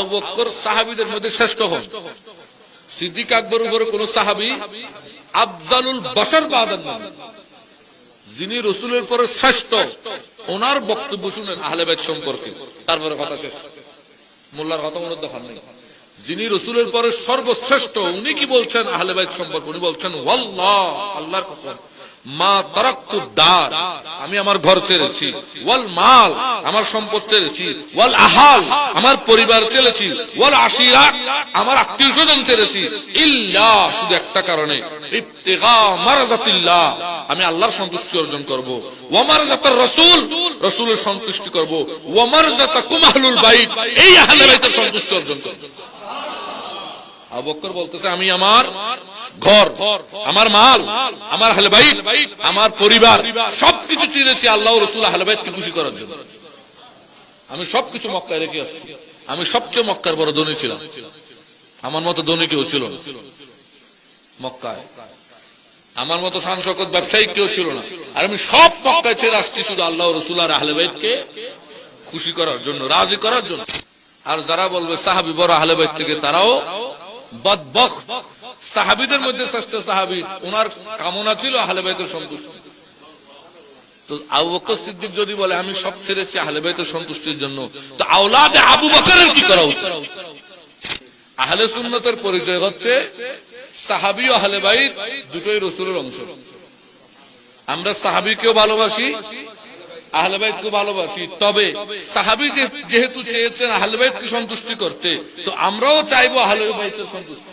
আবু বক্কর সাহাবিদের মধ্যে শ্রেষ্ঠ হন। সিদ্দিক আকবর উপরে কোন সাহাবি আফজালুল যিনি রসুলের পরে শ্রেষ্ঠ, ওনার বক্তব্য শুনেন সম্পর্কে। তারপরে কথা শেষ। মোল্লার কথা মনে নেই। যিনি রসুলের পরে সর্বশ্রেষ্ঠ, উনি কি বলছেন আহলেবাদ সম্পর্কে? উনি বলছেন, ওয়াল্লাহ, আল্লাহর কসম, মা দার। আমি আমার ঘর ছেড়েছি। ওয়াল মাল, আমার সম্পদ ছেড়েছি। ওয়াল আহাল, আমার পরিবার ছেড়েছি। ওয়াল আশিরা, আমার আত্মীয় স্বজন ছেড়েছি। ইল্লা, শুধু একটা কারণে। আমি আল্লাহর সন্তুষ্টি অর্জন করব। ওয়া মারাজাতার রাসূল, রাসূলের সন্তুষ্টি করব। ওয়া মারাজাতাকুম আহলুল বাইত, এই আহলে বাইতের সন্তুষ্টি অর্জন করব। আবু বকর বলতেছে, আমি আমার ঘর, আমার মাল, আমার আহলে বাইত, আমার পরিবার, সবকিছু চিনেছি আল্লাহ রাসূল খুশি করার জন্য। আমি সবকিছু মক্কায় রেখে আসছি। আমি সবচেয়ে মক্কার বড় ধনী ছিলাম। আমার মতো ধনী কেউ ছিল না। মক্কায়। আমার মতো সাংসকত ব্যবসায়ী কেউ ছিল না। আর আমি সব মক্কায় ছেড়ে আসছি শুধু আল্লাহ রসুল আর আহলেবাইতকে খুশি করার জন্য, রাজি করার জন্য। আর যারা বলবে, সাহাবি বড় আহলেবাইত থেকে তারাও বদবখ সাহাবিদের মধ্যে শ্রেষ্ঠ সাহাবি। ওনার কামনা ছিল আহলে বাইতের সন্তুষ্টি। তো আবু বকর সিদ্দিক যদি বলে, আমি সব ছেড়েছি আহলে বাইতের সন্তুষ্টির জন্য, তো আওলাদে আবু বকরের কি করা উচিত? আহলে সুন্নতের পরিচয় হচ্ছে সাহাবি ও আহলে বাইত দুটোই রসুলের অংশ। আমরা সাহাবিকেও ভালোবাসি আহলে খুব ভালোবাসি। তবে সাহাবি যেহেতু চেয়েছেন আহলে কে সন্তুষ্টি করতে, তো আমরাও চাইব আহলে সন্তুষ্টি।